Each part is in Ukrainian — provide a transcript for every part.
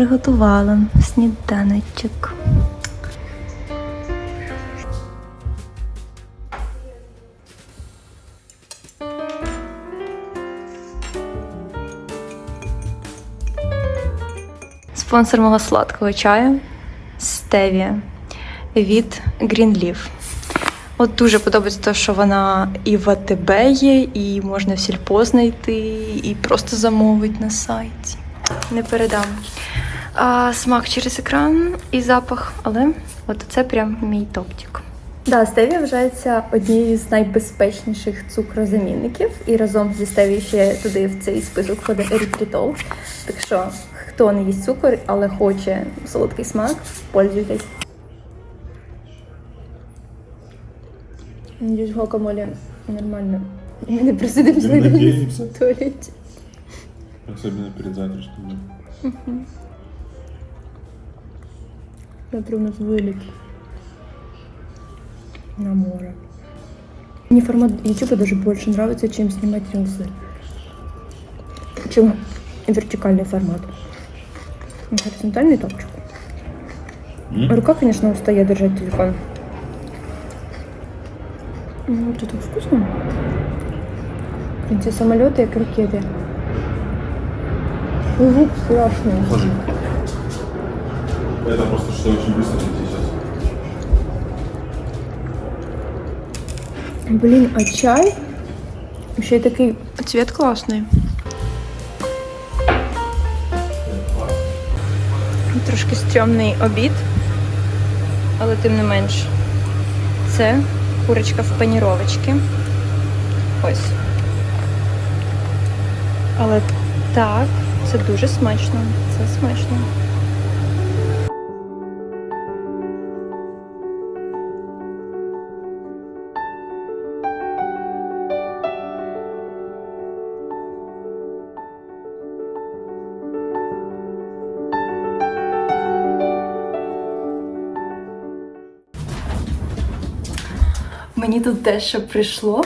приготувала сніданочок. Спонсор мого сладкого чаю Стевія від Greenleaf. От дуже подобається те, що вона і в АТБ є, і можна в сільпо знайти, і просто замовити на сайті. Не передам. А, смак через екран і запах, але от це прям мій топтик. Да, стевія вважається однією з найбезпечніших цукрозамінників, і разом зі стевією ще туди в цей список входить ерітритол. Так що, хто не їсть цукор, але хоче солодкий смак, пользуйтесь. Надіюсь, гокамолі нормально. Ми не надеемся. в туалеті. Особенно перед завтрашним днем. Завтра у нас вылет на море. Мне формат YouTube даже больше нравится, чем снимать рилсы. Чем вертикальный формат. Горизонтальный топчик. М? Рука, конечно, устает держать телефон. Ну, это так вкусно. Эти самолеты, как ракеты. Звук страшный. Это просто что очень быстро сейчас. Блін, а чай? Ще й такий цвет класний. Трошки стрьомний обід, але тим не менш. Це курочка в паніровочці. Ось. Але так, це дуже смачно. Це смачно. Мені тут дещо прийшло.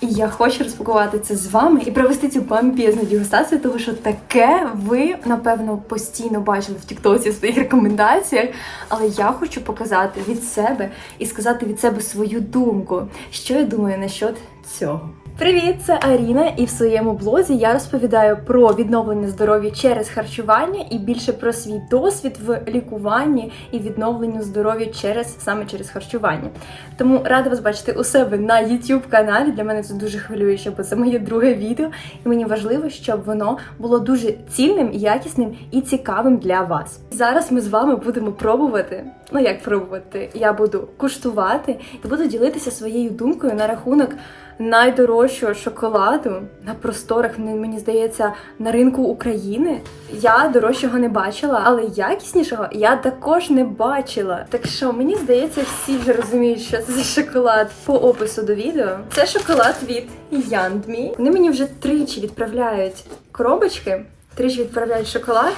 І я хочу розпакувати це з вами і провести цю бомбезну дегустацію, тому що таке ви, напевно, постійно бачили в Тіктоці в своїх рекомендаціях. Але я хочу показати від себе і сказати від себе свою думку, що я думаю насчет цього. Привіт, це Аріна, і в своєму блозі я розповідаю про відновлення здоров'я через харчування і більше про свій досвід в лікуванні і відновленню здоров'я через саме через харчування. Тому рада вас бачити у себе на YouTube каналі. Для мене це дуже хвилююче, бо це моє друге відео, і мені важливо, щоб воно було дуже цільним, якісним і цікавим для вас. Зараз ми з вами будемо пробувати. Ну як пробувати? Я буду куштувати і буду ділитися своєю думкою на рахунок найдорожчого шоколаду на просторах, мені здається, на ринку України. Я дорожчого не бачила, але якіснішого я також не бачила. Так що мені здається, всі вже розуміють, що це за шоколад по опису до відео. Це шоколад від Яндмі. Вони мені вже тричі відправляють коробочки, тричі відправляють шоколад.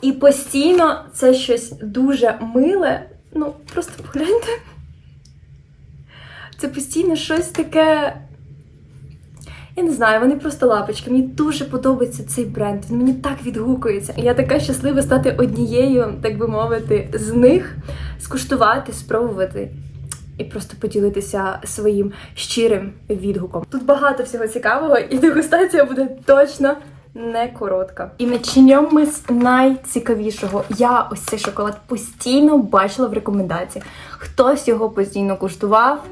І постійно це щось дуже миле. Ну, просто погляньте. Це постійно щось таке. Я не знаю, вони просто лапочки. Мені дуже подобається цей бренд. Він мені так відгукується. Я така щаслива стати однією, так би мовити, з них, скуштувати, спробувати і просто поділитися своїм щирим відгуком. Тут багато всього цікавого, і дегустація буде точно не коротка. І почнемо ми з найцікавішого. Я ось цей шоколад постійно бачила в рекомендаціях. Хтось його постійно куштував.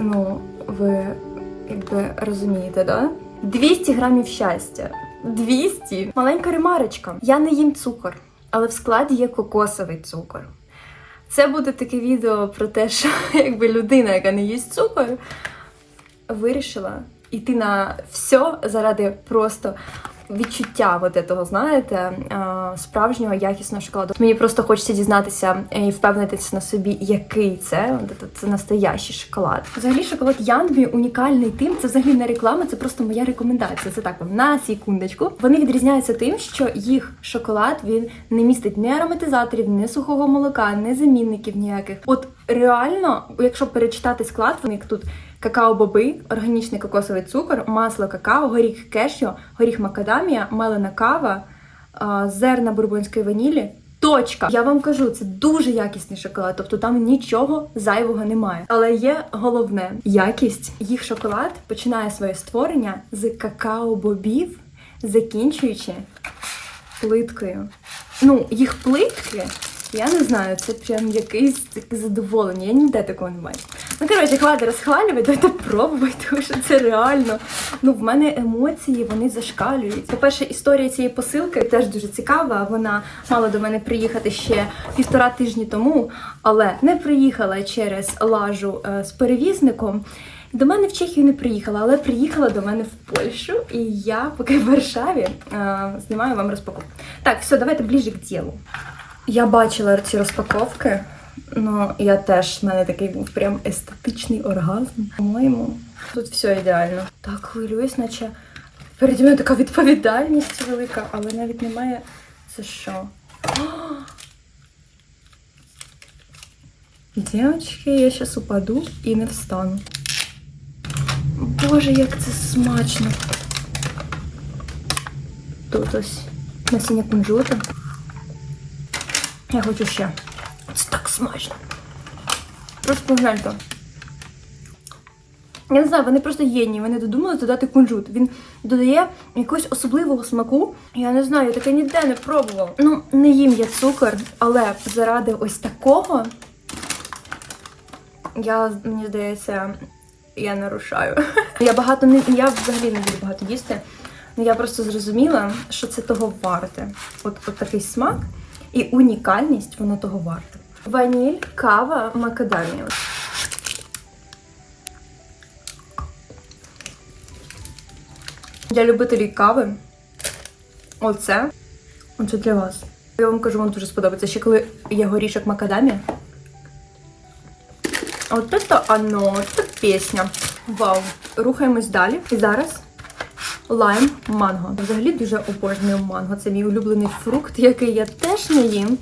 Ну, ви якби розумієте, да? 200 грамів щастя. 200! Маленька ремарочка. Я не їм цукор, але в складі є кокосовий цукор. Це буде таке відео про те, що якби людина, яка не їсть цукор, вирішила йти на все заради просто відчуття от этого, знаєте, е, справжнього якісного шоколаду. Мені просто хочеться дізнатися і впевнитися на собі, який це. Це, настоящий шоколад. Взагалі, шоколад Янбі унікальний тим. Це взагалі не реклама, це просто моя рекомендація. Це так вам на секундочку. Вони відрізняються тим, що їх шоколад він не містить ні ароматизаторів, ні сухого молока, ні замінників ніяких. От реально, якщо перечитати склад, вони тут какао-боби, органічний кокосовий цукор, масло какао, горіх кешю, горіх макадамія, мелена кава, зерна бурбонської ванілі. Точка! Я вам кажу, це дуже якісний шоколад, тобто там нічого зайвого немає. Але є головне якість. Їх шоколад починає своє створення з какао-бобів, закінчуючи плиткою. Ну, їх плитки, я не знаю, це прям якесь таке задоволення. Я ніде такого не бачу. Ну, коротше, хватить розхвалювати, давайте пробувати, тому що це реально. Ну, в мене емоції вони зашкалюють. По-перше, історія цієї посилки теж дуже цікава. Вона мала до мене приїхати ще півтора тижні тому, але не приїхала через лажу е, з перевізником. До мене в Чехію не приїхала, але приїхала до мене в Польщу, і я поки в Варшаві е, знімаю вам розпаковку. Так, все, давайте ближче к ділу. Я бачила ці розпаковки. Ну, я теж, в мене такий був прям естетичний оргазм. По-моєму, тут все ідеально. Так хвилююсь, наче переді мною така відповідальність велика, але навіть немає за що. Дівчатки, я зараз упаду і не встану. Боже, як це смачно. Тут ось насіння кунжуту. Я хочу ще. Це так смачно. Просто гляньте. Я не знаю, вони просто єдні, вони додумали додати кунжут. Він додає якогось особливого смаку. Я не знаю, я таке ніде не пробувала. Ну, не їм я цукор, але заради ось такого я, мені здається, я нарушаю. Я багато не я взагалі не буду багато їсти. Ну я просто зрозуміла, що це того варте. От, от такий смак і унікальність, воно того варте. Ваніль, кава, макадамія. Для любителів кави. Оце. Оце для вас. Я вам кажу, вам дуже сподобається. Ще коли є горішок макадамія. От це оно, це пісня. Вау. Рухаємось далі. І зараз лайм манго. Взагалі дуже обожнюю манго. Це мій улюблений фрукт, який я теж не їм.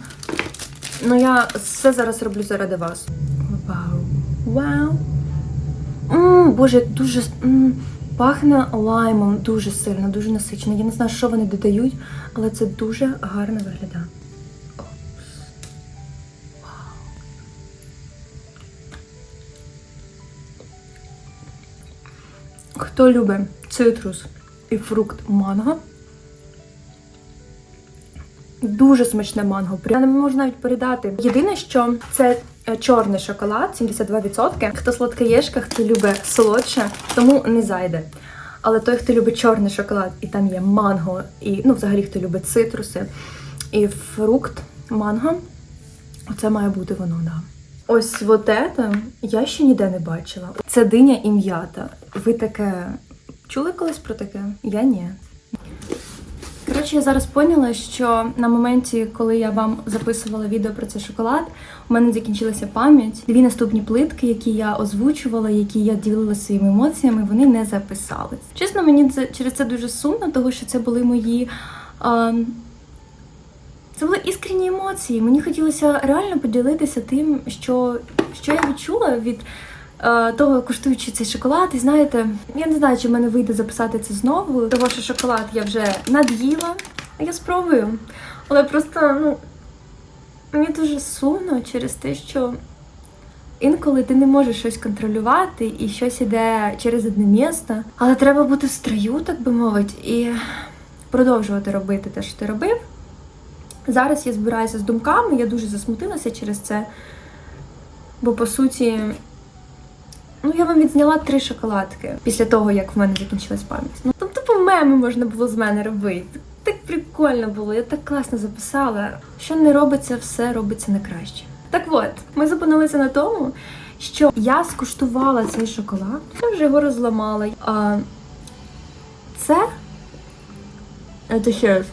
Ну я все зараз роблю заради вас. Вау. Вау. Мм, боже, дуже м, пахне лаймом дуже сильно, дуже насичено. Я не знаю, що вони додають, але це дуже гарно виглядає. Хто любить цитрус і фрукт манго? Дуже смачне манго. Я не можу навіть передати. Єдине, що це е, чорний шоколад, 72%. Хто сладкоєшка, хто любить солодше, тому не зайде. Але той, хто любить чорний шоколад, і там є манго, і ну, взагалі хто любить цитруси і фрукт манго, оце має бути воно, да. Ось вот это я ще ніде не бачила. Це диня і м'ята. Ви таке чули колись про таке? Я ні. Коротше, я зараз поняла, що на моменті, коли я вам записувала відео про цей шоколад, у мене закінчилася пам'ять. Дві наступні плитки, які я озвучувала, які я ділила своїми емоціями, вони не записались. Чесно, мені це через це дуже сумно, тому що це були мої. А, це були іскренні емоції. Мені хотілося реально поділитися тим, що, що я відчула від того, куштуючи цей шоколад. І знаєте, я не знаю, чи в мене вийде записати це знову, тому що шоколад я вже над'їла, я спробую. Але просто, ну, мені дуже сумно через те, що інколи ти не можеш щось контролювати і щось іде через одне місто, але треба бути в строю, так би мовити, і продовжувати робити те, що ти робив. Зараз я збираюся з думками, я дуже засмутилася через це. Бо по суті, ну я вам відзняла три шоколадки після того, як в мене закінчилась пам'ять. Ну там тупо меми можна було з мене робити. Так прикольно було, я так класно записала. Що не робиться, все робиться на краще. Так от, ми зупинилися на тому, що я скуштувала цей шоколад, я вже його розламала. А, це. Це ще раз.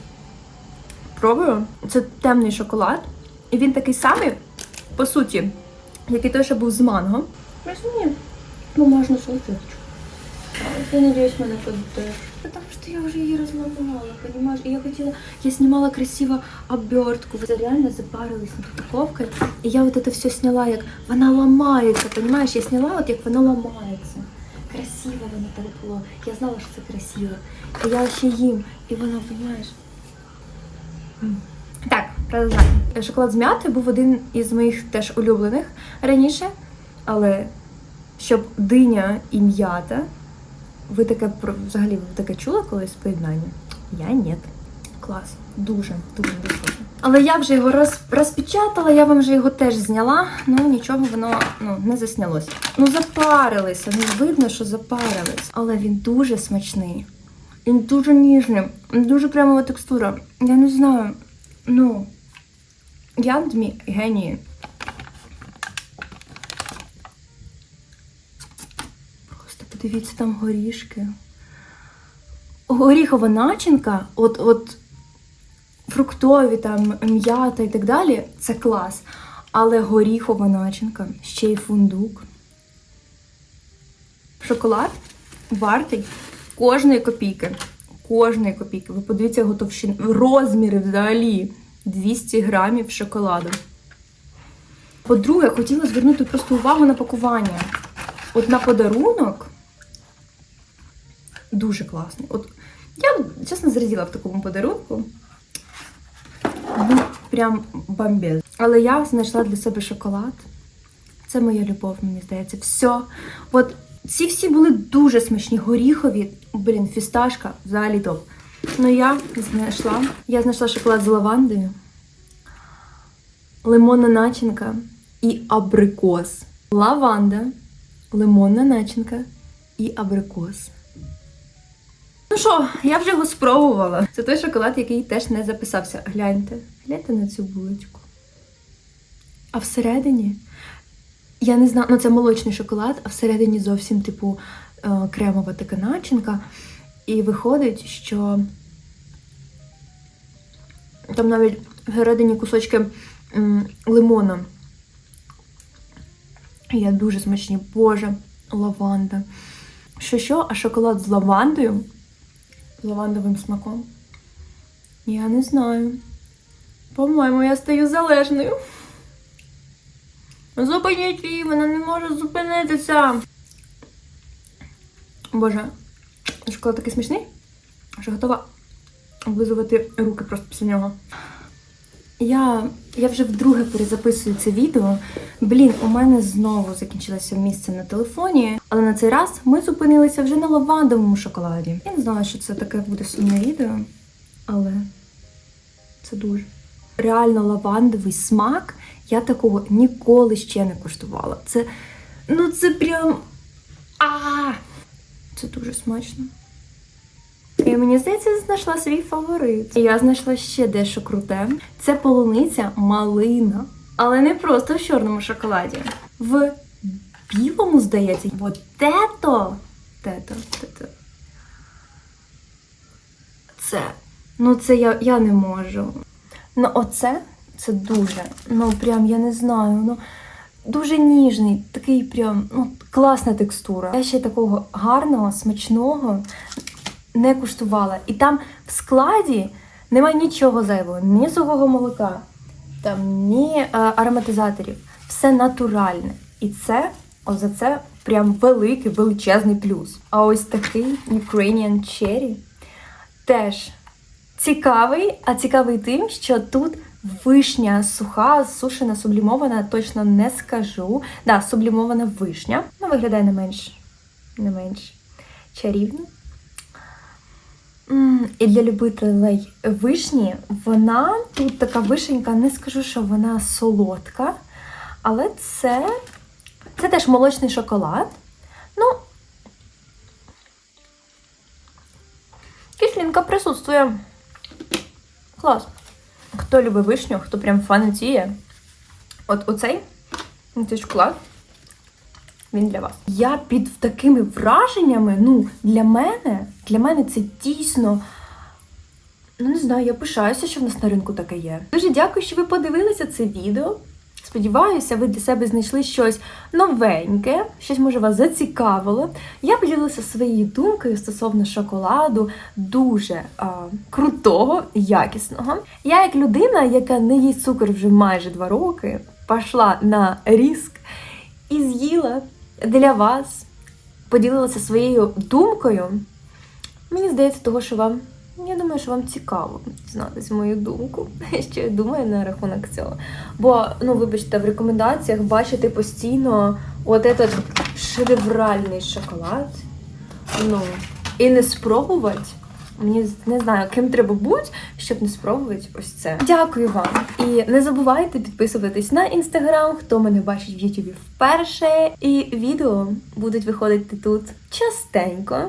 Пробую. Це темний шоколад. І він такий самий, по суті, як і той, що був з манго. Розумію. Ну, можна салфеточку. Я надіюсь, мене поддержишь. Потому что я уже ее разломала, понимаешь? И я хотела, я снимала красиво обертку. Вы реально запарилась над упаковкой. И я вот это все сняла, як вона ламається, понимаешь? Я сняла, от як вона ламається. Красиво воно так було. Я знала, що це красиво. І я ще їм, і воно, понимаешь? Так, продовжаємо. Шоколад з м'яти був один із моїх теж улюблених раніше, але щоб диня і м'ята. Ви таке взагалі ви таке чули колись поєднання? Я ні. Клас. Дуже, дуже дуже. Але я вже його роз, розпечатала, я вам вже його теж зняла, ну нічого воно ну, не заснялося. Ну запарилися, ну видно, що запарились. Але він дуже смачний. Він дуже ніжний, дуже прямова текстура. Я не знаю. Ну, я Дмі генії. Просто подивіться там горішки. Горіхова начинка, от, от фруктові там м'ята і так далі, це клас. Але горіхова начинка, ще й фундук. Шоколад вартий кожної копійки. Кожної копійки. Ви подивіться його товщину. Розміри взагалі 200 грамів шоколаду. По-друге, хотіла звернути просто увагу на пакування. От на подарунок дуже класний. От я чесно зраділа в такому подарунку. Був прям бомбез. Але я знайшла для себе шоколад. Це моя любов, мені здається. Все. От ці всі були дуже смачні, горіхові. Блін, фісташка, взагалі топ. Ну я знайшла. Я знайшла шоколад з лавандою, лимонна начинка і абрикос. Лаванда, лимонна начинка і абрикос. Ну що, я вже його спробувала. Це той шоколад, який теж не записався. Гляньте, гляньте на цю булочку. А всередині, я не знаю, ну це молочний шоколад, а всередині зовсім, типу, е, кремова така начинка. І виходить, що там навіть всередині кусочки лимона. Я дуже смачні, боже, лаванда. Що що, а шоколад з лавандою? Лавандовим смаком? Я не знаю. По-моєму, я стаю залежною. Зупиніть її, вона не може зупинитися. Боже, шоколад такий смачний, що готова облизувати руки просто після нього. Я, я вже вдруге перезаписую це відео. Блін, у мене знову закінчилося місце на телефоні, але на цей раз ми зупинилися вже на лавандовому шоколаді. Я не знала, що це таке буде сумне відео, але це дуже. Реально лавандовий смак. Я такого ніколи ще не куштувала. Це. Ну це прям. А! Це дуже смачно. І мені здається, знайшла свій фаворит. І я знайшла ще дещо круте. Це полуниця малина. Але не просто в чорному шоколаді. В білому, здається. Вот тето. Тето, тето. Це. Ну, це я, я не можу. Ну, оце це дуже. Ну, прям я не знаю. Ну, дуже ніжний, такий прям ну, класна текстура. Я ще такого гарного, смачного не куштувала. І там в складі немає нічого зайвого, ні сухого молока, там ні е, ароматизаторів. Все натуральне. І це, о, за це прям великий, величезний плюс. А ось такий Ukrainian Cherry теж цікавий, а цікавий тим, що тут вишня суха, сушена, сублімована, точно не скажу. Да, сублімована вишня. Ну, виглядає не менш, не менш чарівно. І для любителей вишні вона тут така вишенька, не скажу, що вона солодка, але це, це теж молочний шоколад. Ну, кислинка присутствує. Клас. Хто любить вишню, хто прям фанатіє, от оцей, цей шоколад, він для вас. Я під такими враженнями, ну, для мене, для мене це дійсно. Ну, не знаю, я пишаюся, що в нас на ринку таке є. Дуже дякую, що ви подивилися це відео. Сподіваюся, ви для себе знайшли щось новеньке, щось може вас зацікавило. Я поділилася своєю думкою стосовно шоколаду, дуже а, крутого, якісного. Я, як людина, яка не їсть цукор вже майже два роки, пішла на риск і з'їла для вас, поділилася своєю думкою. Мені здається, того, що вам Я думаю, що вам цікаво знати мою думку, що я думаю на рахунок цього. Бо, ну, вибачте, в рекомендаціях бачити постійно от этот шедевральний шоколад. Ну, і не спробувати. Мені не знаю, ким треба бути, щоб не спробувати ось це. Дякую вам. І не забувайте підписуватись на інстаграм, хто мене бачить в Ютубі вперше. І відео будуть виходити тут частенько.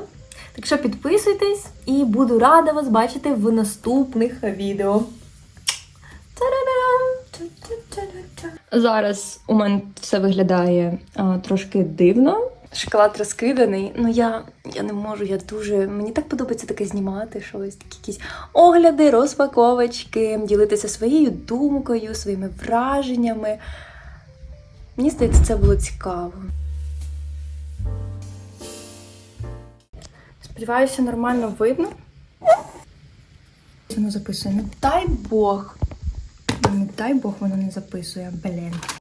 Так що підписуйтесь і буду рада вас бачити в наступних відео. Зараз у мене все виглядає а, трошки дивно. Шоколад розкиданий. Ну я, я не можу, я дуже. Мені так подобається таке знімати щось, такі якісь огляди, розпаковочки, ділитися своєю думкою, своїми враженнями. Мені здається, це було цікаво. Сподіваюся, нормально видно. Воно записує. Не дай Бог. Не дай Бог воно не записує, блін.